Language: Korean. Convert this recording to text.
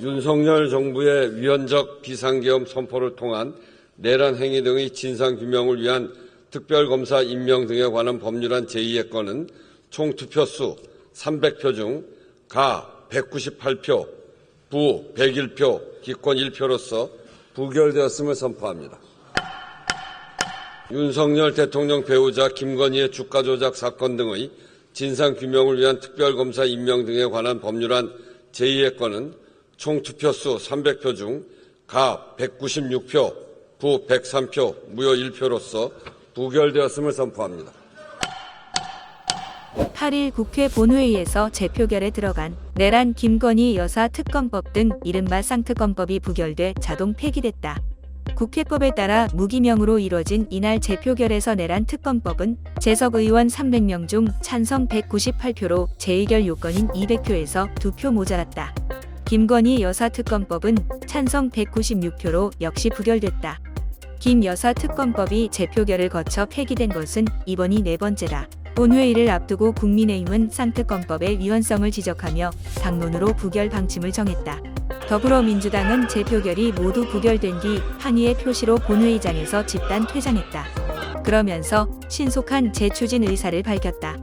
윤석열 정부의 위헌적 비상계엄 선포를 통한 내란 행위 등의 진상 규명을 위한 특별검사 임명 등에 관한 법률안 제2의 건은 총 투표수 300표 중 가 198표, 부 101표, 기권 1표로서 부결되었음을 선포합니다. 윤석열 대통령 배우자 김건희의 주가 조작 사건 등의 진상 규명을 위한 특별검사 임명 등에 관한 법률안 제2의 건은 총 투표수 300표 중 가 196표, 부 103표, 무효 1표로서 부결되었음을 선포합니다. 8일 국회 본회의에서 재표결에 들어간 내란 김건희 여사 특검법 등 이른바 쌍특검법이 부결돼 자동 폐기됐다. 국회법에 따라 무기명으로 이뤄진 이날 재표결에서 내란 특검법은 재석 의원 300명 중 찬성 198표로 재의결 요건인 200표에서 2표 모자랐다. 김건희 여사 특검법은 찬성 196표로 역시 부결됐다. 김 여사 특검법이 재표결을 거쳐 폐기된 것은 이번이 네 번째다. 본회의를 앞두고 국민의힘은 쌍특검법의 위헌성을 지적하며 당론으로 부결 방침을 정했다. 더불어민주당은 재표결이 모두 부결된 뒤 항의의 표시로 본회의장에서 집단 퇴장했다. 그러면서 신속한 재추진 의사를 밝혔다.